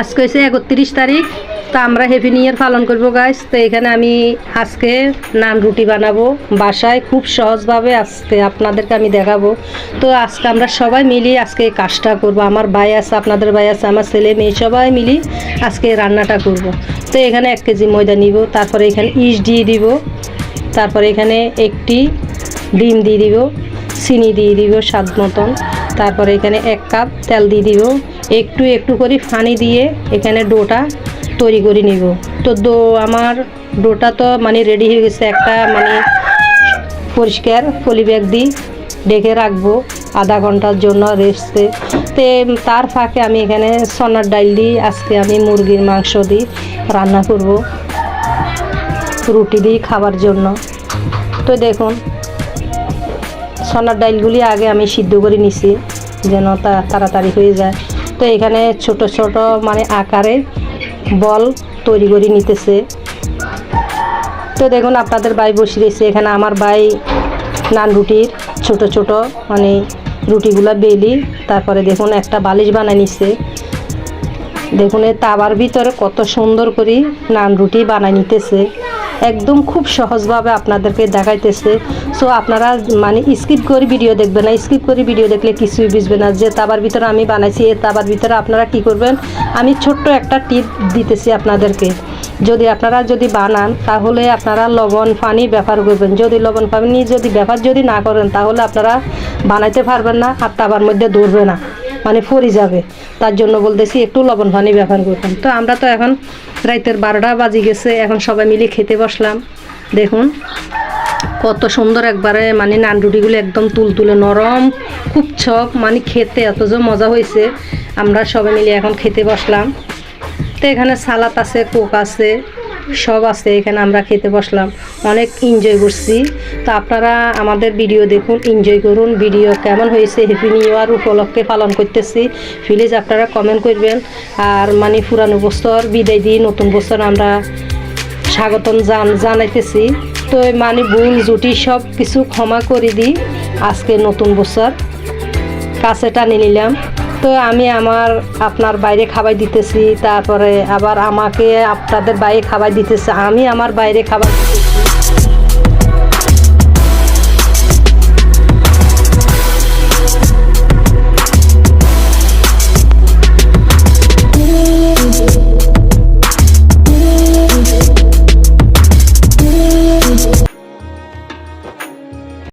আজকে হয়েছে একত্রিশ তারিখ, তো আমরা হ্যাপি নিউ ইয়ার পালন করব গাইস তো এখানে আমি আজকে নান রুটি বানাবো। বাসায় খুব সহজভাবে আজকে আপনাদেরকে আমি দেখাবো। তো আজকে আমরা সবাই মিলি আজকে কাজটা করব। আমার ভাই আছে, আপনাদের ভাই আছে, আমার ছেলে মেয়ে, সবাই মিলি আজকে রান্নাটা করব। তো এখানে এক কেজি ময়দা নিব, তারপরে এখানে ইস দিয়ে দিব, তারপরে এখানে একটি ডিম দিয়ে দিব, চিনি দিয়ে দিব স্বাদ মতন, তারপরে এখানে এক কাপ তেল দিয়ে দিব। একটু একটু করে ফানি দিয়ে এখানে ডোটা তৈরি করে নিব। তো দো, আমার ডোটা তো মানে রেডি হয়ে গেছে। একটা মানে পরিষ্কার পলি ব্যাগ দিয়ে ডেকে রাখব আধা ঘণ্টার জন্য রেস্টে তে, তার ফাঁকে আমি এখানে সোনার ডাল দিই আজকে আমি মুরগির মাংস দিই রান্না করব। রুটি দিই খাবার জন্য। তো দেখুন, সোনার ডালগুলি আগে আমি সিদ্ধ করে নিছি, যেন তাড়াতাড়ি হয়ে যায়। তো এখানে ছোট ছোট মানে আকারে বল তৈরি করে নিতেছে। তো দেখুন, আপনাদের ভাই বসে রয়েছে। এখানে আমার ভাই নান রুটির ছোট ছোট মানে রুটিগুলা বেলি, তারপরে দেখুন, একটা বালিশ বানাই নিছে। দেখুন তাবার ভিতরে কত সুন্দর করে নান রুটি বানাই নিতেছে। একদম খুব সহজভাবে আপনাদেরকে দেখাইতেছে। সো আপনারা মানে স্কিপ করে ভিডিও দেখবেন না। স্কিপ করে ভিডিও দেখলে কিছুই বুঝবে না যে তাবার ভিতরে আমি বানাইছি এই তাবার ভিতরে আপনারা কি করবেন? আমি ছোট্ট একটা টিপ দিতেছি আপনাদেরকে। যদি আপনারা যদি বানান, তাহলে আপনারা লবণ পানি ব্যবহার করবেন। যদি লবণ পানি যদি ব্যবহার যদি না করেন, তাহলে আপনারা বানাইতে পারবেন না আর তাবার মধ্যে দৌড়বে না। মানে ফরি যাবে। তার জন্য বলতেছি একটু লবণ পানি ব্যবহার করতাম তো আমরা তো এখন রাইতের বারোটা বাজি গেছে, এখন সবাই মিলে খেতে বসলাম। দেখুন কত সুন্দর একবারে মানে নান রুটিগুলো একদম তুলতুলে নরম, খুব ছক মানে খেতে এত যে মজা হয়েছে। আমরা সবাই মিলে এখন খেতে বসলাম। তো এখানে সালাদ আছে, কোক আছে। সব আছে, এখানে আমরা খেতে বসলাম। অনেক এনজয় করছি। তো আপনারা আমাদের ভিডিও দেখুন এনজয় করুন। ভিডিও কেমন হয়েছে হ্যাপি নিউ ইয়ার উপলক্ষে পালন করতেছি। প্লিজ আপনারা কমেন্ট করবেন। আর মানে পুরানো বছর, বিদায় দিয়ে নতুন বছর আমরা স্বাগতম জান জানাইতেছি। তো মানে ভুল জুটি সব কিছু ক্ষমা করে দিই। আজকে নতুন বছর। কাছে টানে নিলাম। তো আমি আমার আপনার বাইরে খাবার দিতেছি, তারপরে আবার আমাকে আপনাদের বাইরে খাবার দিতেছে, আমি আমার বাইরে খাবার দিতেছি।